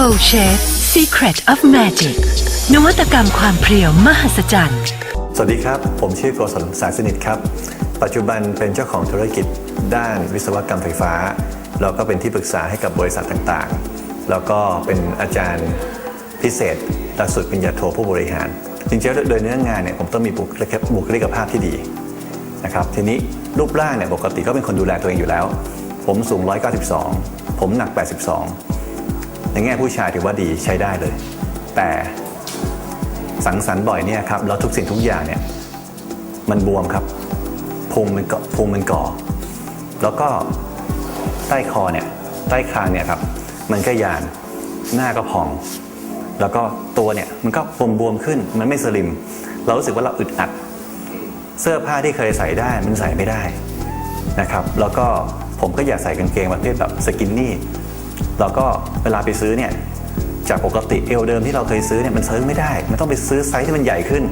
Gold Shape Secret of Magic นวัตกรรมความเพรียวมหัศจรรย์ สวัสดีครับ ผมชื่อโกศลสายสนิทครับ ปัจจุบันเป็นเจ้าของธุรกิจด้านวิศวกรรมไฟฟ้าแล้วก็เป็นที่ปรึกษาให้กับบริษัทต่างๆ แล้วก็เป็นอาจารย์พิเศษหลักสูตรปริญญาโทผู้บริหาร จริงๆโดยเนื้องานเนี่ยผมต้องมีบุคลิกบุคลิกภาพที่ดีนะครับทีนี้รูปร่างเนี่ยปกติก็เป็นคนดูแลตัวเองอยู่แล้ว ผมสูง 192 ผมหนัก 82 ในแง่ผู้ชายถือว่าดีใช้ได้เลย แต่สังสรรค์บ่อยเนี่ยครับแล้วทุกสิ่งทุกอย่างเนี่ยมันบวมครับพุงมันเกาะพุงมันก่อ แล้วก็ใต้คอเนี่ยใต้คางเนี่ยครับมันก็ยานหน้าก็พอง แล้วก็ตัวเนี่ยมันก็บวมบวมขึ้นมันไม่สลิม เรารู้สึกว่าเราอึดอัด เสื้อผ้าที่เคยใส่ได้มันใส่ไม่ได้นะครับ แล้วก็ผมก็อยากใส่กางเกงประเภทแบบสกินนี่ แล้วก็เวลาไปซื้อเนี่ยจากปกติเอวเดิมที่เราเคยซื้อเนี่ยมันซื้อไม่ได้ มันต้องไปซื้อไซส์ที่มันใหญ่ขึ้น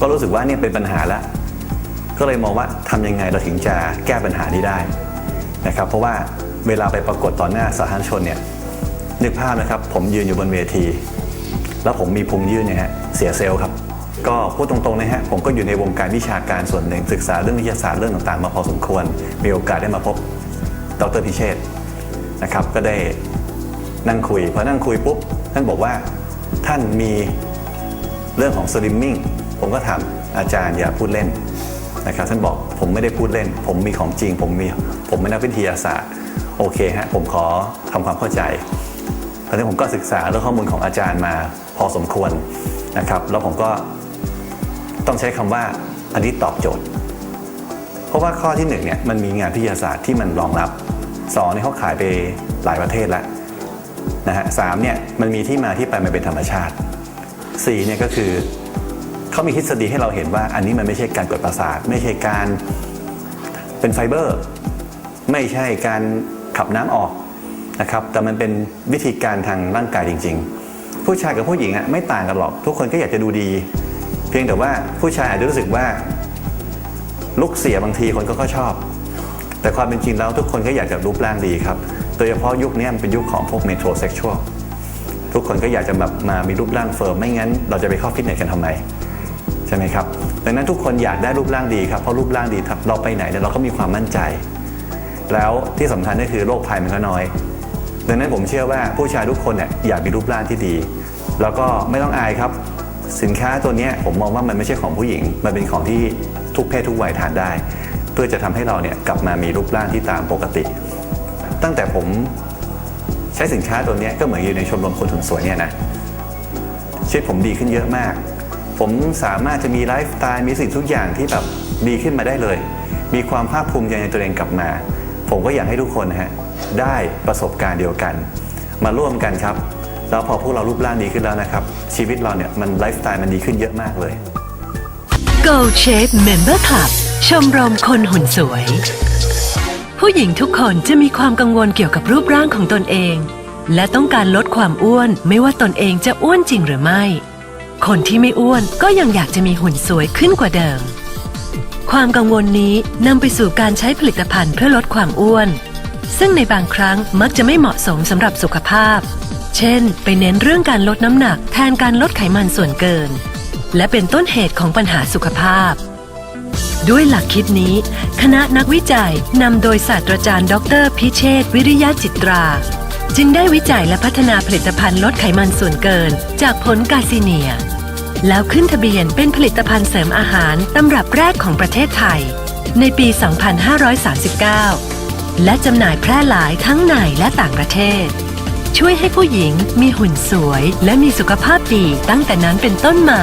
ก็รู้สึกว่าเนี่ยเป็นปัญหาละก็เลยมองว่าทำยังไงเราถึงจะแก้ปัญหานี้ได้นะครับ เพราะว่าเวลาไปปรากฏต่อหน้าสาธารณชนเนี่ยนึกภาพนะครับ ผมยืนอยู่บนเวที แล้วผมมีพุงยื่นเนี่ยฮะเสียเซลล์ครับ ก็พูดตรงๆนะฮะผมก็อยู่ในวงการวิชาการส่วนหนึ่งศึกษาเรื่องวิทยาศาสตร์เรื่องต่างๆ มาพอสมควรมีโอกาสได้มาพบดรพิเชษ นะครับก็ได้นั่งคุยพอนั่งคุยปุ๊บท่านบอกว่าท่านมีเรื่องของสลิมมิ่งผมก็ถามอาจารย์อย่าพูดเล่นนะครับท่านบอกผมไม่ได้พูดเล่น ผมมีของจริง ผมมีผมเป็นนักวิทยาศาสตร์ โอเคฮะผมขอทำความเข้าใจตอนนี้ผมก็ศึกษาเรื่องข้อมูลของอาจารย์มาพอสมควรนะครับ แล้วผมก็ต้องใช้คำว่าอันนี้ตอบโจทย์ เพราะว่าข้อที่หนึ่งเนี่ยมันมีงานวิทยาศาสตร์ที่มันรองรับ สองเนี่ยเขาขายไปหลายประเทศแล้วนะฮะสามเนี่ยมันมีที่มาที่ไปมันเป็นธรรมชาติสี่เนี่ยก็คือเขามีทฤษฎีให้เราเห็นว่า อันนี้มันไม่ใช่การกดประสาท ไม่ใช่การเป็นไฟเบอร์ ไม่ใช่การขับน้ำออกนะครับแต่มันเป็นวิธีการทางร่างกายจริง ๆ ผู้ชายกับผู้หญิงอะไม่ต่างกันหรอก ทุกคนก็อยากจะดูดี เพียงแต่ว่าผู้ชายอาจจะรู้สึกว่าลุกเสียบางทีคนก็ชอบ แต่ความเป็นจริงแล้วทุกคนก็อยากจะรูปร่างดีครับ โดยเฉพาะยุคนี้มันเป็นยุคของพวกเมโทรเซ็กชวลทุกคนก็อยากจะแบบมามีรูปร่างเฟิร์มไม่งั้น เราจะไปเข้าฟิตเนสกันทำไมใช่ไหมครับดังนั้นทุกคนอยากได้รูปร่างดีครับเพราะรูปร่างดีเราไปไหนเนี่ยเราก็มีความมั่นใจ แล้วที่สำคัญก็คือโรคภัยมันก็น้อย ดังนั้นผมเชื่อว่าผู้ชายทุกคนเนี่ยอยากมีรูปร่างที่ดี แล้วก็ไม่ต้องอายครับ สินค้าตัวเนี้ยผมมองว่ามันไม่ใช่ของผู้หญิง มันเป็นของที่ทุกเพศทุกวัยทานได้ เพื่อจะทำให้เราเนี่ยกลับมามีรูปร่างที่ตามปกติ ตั้งแต่ผมใช้สินค้าตัวนี้ก็เหมือนอยู่ในชมรมคนหุ่นสวยเนี่ยนะชีวิตผมดีขึ้นเยอะมาก ผมสามารถจะมีไลฟ์สไตล์มีสิ่งทุกอย่างที่แบบดีขึ้นมาได้เลย มีความภาคภูมิใจในตัวเองกลับมา ผมก็อยากให้ทุกคนฮะได้ประสบการณ์เดียวกัน มาร่วมกันครับ แล้วพอพวกเรารูปร่างดีขึ้นแล้วนะครับ ชีวิตเราเนี่ยมันไลฟ์สไตล์มันดีขึ้นเยอะมากเลย Gold Shape Member Club ชมรมคนหุ่นสวย ผู้หญิงทุกคนจะมีความกังวลเกี่ยวกับรูปร่างของตนเอง และต้องการลดความอ้วนไม่ว่าตนเองจะอ้วนจริงหรือไม่ คนที่ไม่อ้วนก็ยังอยากจะมีหุ่นสวยขึ้นกว่าเดิม ความกังวลนี้นำไปสู่การใช้ผลิตภัณฑ์เพื่อลดความอ้วน ซึ่งในบางครั้งมักจะไม่เหมาะสมสำหรับสุขภาพ เช่น ไปเน้นเรื่องการลดน้ำหนักแทนการลดไขมันส่วนเกิน และเป็นต้นเหตุของปัญหาสุขภาพ ด้วยหลักคิดนี้ คณะนักวิจัยนำโดยศาสตราจารย์ ดร พิเชษวิริยะจิตรา จึงได้วิจัยและพัฒนาผลิตภัณฑ์ลดไขมันส่วนเกิน จากผลกาซิเนีย แล้วขึ้นทะเบียนเป็นผลิตภัณฑ์เสริมอาหารตำรับแรกของประเทศไทย ในปี 2539 และจำหน่ายแพร่หลายทั้งในและต่างประเทศ ช่วยให้ผู้หญิงมีหุ่นสวย และมีสุขภาพดีตั้งแต่นั้นเป็นต้นมา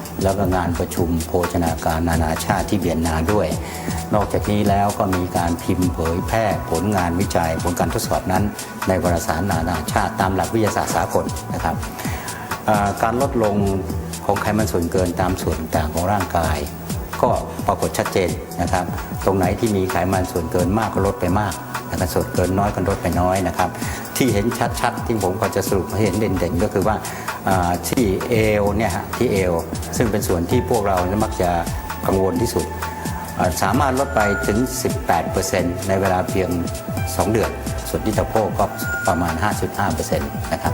แล้วก็งานประชุมโภชนาการนานาชาติที่เวียนนาด้วย นอกจากนี้แล้วก็มีการพิมพ์เผยแพร่ผลงานวิจัยผลการทดสอบนั้น ในวารสารนานาชาติตามหลักวิทยาศาสตร์สากลนะครับการลดลงของไขมันส่วนเกินตามส่วนต่างของร่างกาย ก็ปรากฏชัดเจนนะครับ ตรงไหนที่มีไขมันส่วนเกินมากก็ลดไปมากนะครับส่วนเกินน้อยก็ลดไปน้อยนะครับ ที่เห็นชัดๆ ที่ผมก็จะสรุปให้เห็นเด่นๆ ก็คือว่าที่เอวเนี่ยฮะที่เอวซึ่งเป็นส่วนที่พวกเรามักจะกังวลที่สุด สามารถลดไปถึง 18%ในเวลาเพียง 2 เดือน ส่วนที่สะโพกก็ประมาณ 5.5%นะครับ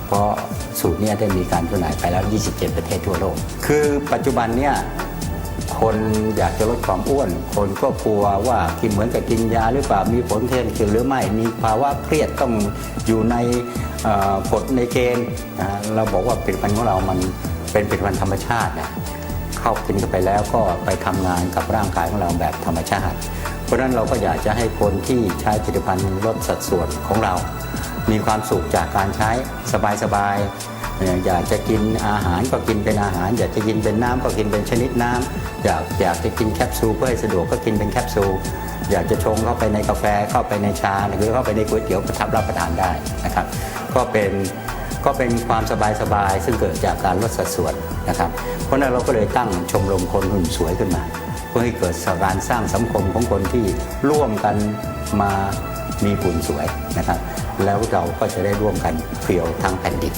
เพราะสูตรนี้ได้มีการจำหน่ายไปแล้ว 27 ประเทศทั่วโลก คือปัจจุบันเนี่ยคนอยากจะลดความอ้วน คนก็กลัวว่ากินเหมือนกับกินยาหรือเปล่ามีผลเทียนคืนหรือไม่มีภาวะเครียดต้องอยู่ในกฎในเกณฑ์เราบอกว่าผลิตภัณฑ์ของเรามันเป็นผลิตภัณฑ์ธรรมชาตินะเข้ากินเข้าไปแล้วก็ไปทำงานกับร่างกายของเราแบบธรรมชาติ เพราะฉะนั้นเราก็อยากจะให้คนที่ใช้ผลิตภัณฑ์ลดสัดส่วนของเรา มีความสุขจากการใช้สบายๆอยากจะกินอาหารก็กินเป็นอาหาร อยากจะกินเป็นน้ำก็กินเป็นชนิดน้ำอยากอยากจะกินแคปซูลเพื่อให้สะดวกก็กินเป็นแคปซูลอยากจะชงเข้าไปในกาแฟเข้าไปในชาหรือเข้าไปในก๋วยเตี๋ยวประทับรับประทานได้นะครับ ก็เป็นก็เป็นความสบายๆซึ่งเกิดจากการลดสัดส่วนนะครับ เพราะฉะนั้นเราก็เลยตั้งชมรมคนหุ่นสวยขึ้นมา เพื่อให้เกิดการสร้างสังคมของคนที่ร่วมกันมามีหุ่นสวยนะครับ แล้วเราก็จะได้ร่วมกันเพียวทั้งแผ่นดิน